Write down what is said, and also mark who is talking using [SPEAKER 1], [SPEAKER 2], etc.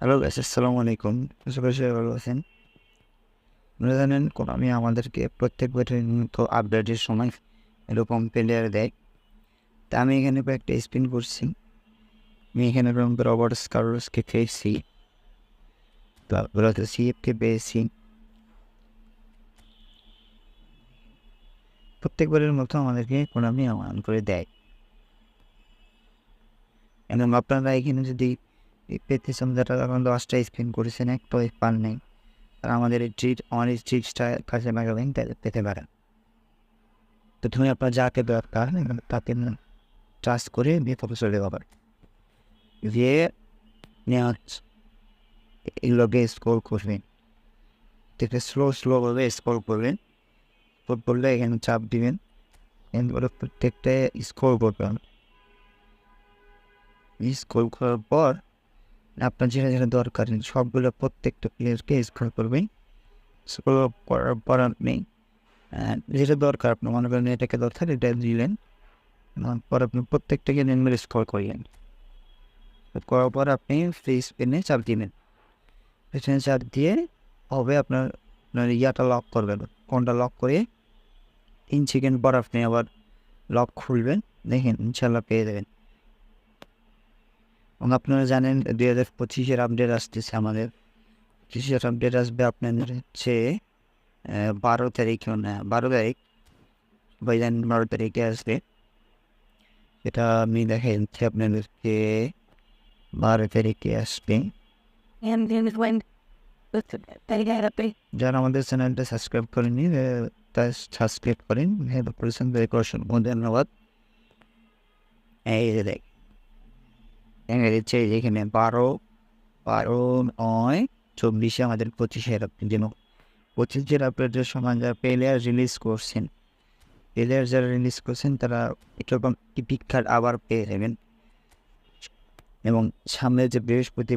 [SPEAKER 1] Hello guys আসসালামু আলাইকুম সবাই ভালো আছেন। আপনারা জানেন আমি আমাদেরকে প্রত্যেক বছরের মতো আপডেটের সময় এরকম প্লেয়ার দেয়। তা আমি এখানে কয়েকটা স্পিন করছি। আমি এখানে এরকম রবার্ট কার্লোসকে পেয়েছি তারপরে সিএফকে পেয়েছি প্রত্যেকবারের মতো আমাদেরকে কোনামি আহ্বান করে দেয়। এবং আপনারা এখানে যদি পেতে যারা এখন দশটা স্পিন করেছেন একটা পান নেই। আর আমাদের এই ট্রিট আমার এই কাছে তাহলে পেতে পারেন প্রথমে আপনার যাকে দরকার, তাকে ট্রাস্ট করে ভেতরে চলে যাবার দিয়ে নেওয়া এগুলোকে স্কোর করবেন। থেকে স্লো স্লোভাবে স্কোর করবেন। স্কোর করলে এখানে চাপ দিবেন। এরপরে প্রত্যেকটা স্কোর করবেন স্কোর করার পর আপনার যেটা যেটা দরকার সবগুলো প্রত্যেকটা প্লেয়ারকে স্কোর করবেন স্কোর করার পর আপনি যেটা দরকার আপনি মনে করেন এটাকে দরকার, এটা দিলেন পর আপনি প্রত্যেকটাকে নেমে স্কোর করলেন। করার পর আপনি ফ্রি স্পিনে চাপ দিবেন পেছনে চাপ দিয়ে হবে আপনার আপনার ইয়াটা লক করবেন। কোনটা লক করে তিন সেকেন্ড পর আপনি আবার লক খুলবেন, দেখেন ইনশাল্লাহ পেয়ে যাবেন। এবং আপনারা জানেন দুই হাজার পঁচিশের আপডেট আসতেছে আমাদের। পঁচিশের আপডেট আসবে আপনাদের হচ্ছে বারো তারিখ না বারো তারিখ। সবাই জানেন বারো তারিখে আসবে। এটা আমি দেখা যাচ্ছে আপনাদেরকে বারো তারিখে আসবে। যারা আমাদের চ্যানেলটা সাবস্ক্রাইব করেনি তা সাবস্ক্রাইব করেন। হেল্প করেছেন তাদেরকে অসংখ্য ধন্যবাদ। এই দেখ দেখা দিচ্ছে এখানে বারো বারো নয়, চব্বিশে আমাদের পঁচিশের আপডেট যেন পঁচিশের আপডেটের সময় যারা প্লেয়ার রিলিজ করছেন প্লেয়ার যারা রিলিজ করছেন তারা এরকম টিপিক কার্ড আবার পেয়ে যাবেন। এবং সামনে যে বৃহস্পতি